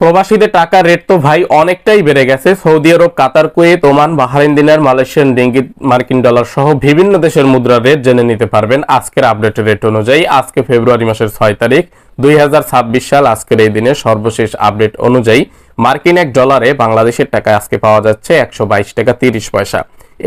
প্রবাসীদের টাকার রেট তো ভাই অনেকটাই বেড়ে গেছে। সৌদি আরব, Qatar, Kuwait, Oman Bahrain dinar, Malaysian, ringgit, মার্কিন ডলার সহ বিভিন্ন দেশের মুদ্রার রেট জেনে নিতে পারবেন আজকের আপডেটের রেট অনুযায়ী। আজকে ফেব্রুয়ারি মাসের ছয় তারিখ, দুই হাজার ছাব্বিশ সাল আজকের এই দিনের সর্বশেষ আপডেট অনুযায়ী মার্কিন এক ডলারে বাংলাদেশের টাকা আজকে পাওয়া যাচ্ছে একশো বাইশ টাকা তিরিশ পয়সা।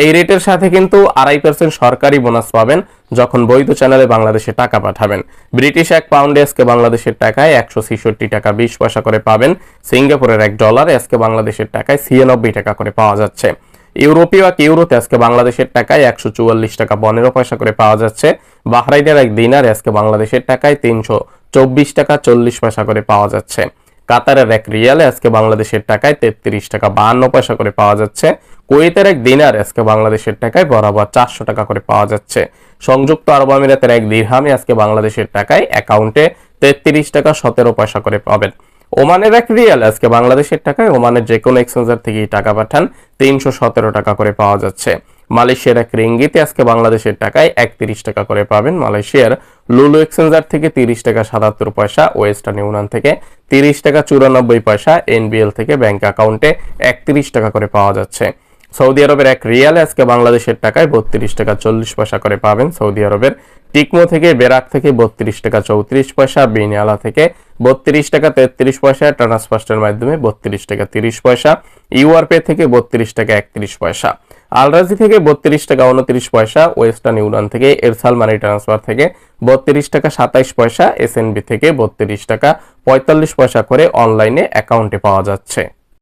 এই রেটের সাথে কিন্তু আড়াই পার্সেন্ট সরকারি বোনাস পাবেন। যখন বৈধ চ্যানেলে বাংলাদেশে টাকা পাঠাবেন। ব্রিটিশ এক পাউন্ডে আজকে বাংলাদেশের টাকায় একশো ছিষট্টি টাকা বিশ পয়সা করে পাবেন। সিঙ্গাপুরের এক ডলার আজকে বাংলাদেশের টাকায় ছিয়ানব্বই টাকা করে পাওয়া যাচ্ছে। ইউরোপীয় এক ইউরোতে আজকে বাংলাদেশের টাকায় একশো চুয়াল্লিশ টাকা পনেরো পয়সা করে পাওয়া যাচ্ছে। বাহরাইনের এক দিনার আজকে বাংলাদেশের টাকায় তিনশো চব্বিশ টাকা চল্লিশ পয়সা করে পাওয়া যাচ্ছে। কাতারের এক রিয়ালে আজকে বাংলাদেশের টাকায় তেত্রিশ টাকা বাহান্ন পয়সা করে পাওয়া যাচ্ছে। কুয়েতের এক দিনার আজকে বাংলাদেশের টাকায় বরাবর চারশো টাকা করে পাওয়া যাচ্ছে। সংযুক্ত আরব আমিরাতের এক দিরহামে আজকে বাংলাদেশের টাকায় অ্যাকাউন্টে তেত্রিশ টাকা সতেরো পয়সা করে পাবেন। ওমানের এক রিয়াল আজকে বাংলাদেশের টাকায় ওমানের যে কোনো এক্সচেঞ্জার থেকেই টাকা পাঠান তিনশো সতেরো টাকা করে পাওয়া যাচ্ছে। মালয়েশিয়ার এক রেঙ্গিতে আজকে বাংলাদেশের টাকায় একত্রিশ টাকা করে পাবেন মালয়েশিয়ার লুলু এক্সচেঞ্জার থেকে তিরিশ টাকা সাতাত্তর পয়সা, ওয়েস্টার্ন ইউনিয়ন থেকে তিরিশ টাকা চুরানব্বই পয়সা, এনবিএল থেকে ব্যাংক অ্যাকাউন্টে একত্রিশ টাকা করে পাওয়া যাচ্ছে। সৌদি আরবের এক রিয়ালে আজকে বাংলাদেশের টাকায় বত্রিশ টাকা চল্লিশ পয়সা করে পাবেন। সৌদি আরবের টিকমো থেকে, বেরাক থেকে বত্রিশ টাকা চৌত্রিশ পয়সা, বিনিয়ালা থেকে বত্রিশ টাকা তেত্রিশ পয়সা, ট্রান্সফার্স্টের মাধ্যমে বত্রিশ টাকা তিরিশ পয়সা, ইউআরপে থেকে বত্রিশ টাকা একত্রিশ পয়সা। আলরাজি থেকে বত্রিশ টাকা উনত্রিশ পয়সা, ওয়েস্টার্ন ইউনিয়ন থেকে এরসাল মানি ট্রান্সফার থেকে বত্রিশ টাকা সাতাইশ পয়সা, এসএনবি থেকে বত্রিশ টাকা পঁয়তাল্লিশ পয়সা করে অনলাইনে অ্যাকাউন্টে পাওয়া যাচ্ছে।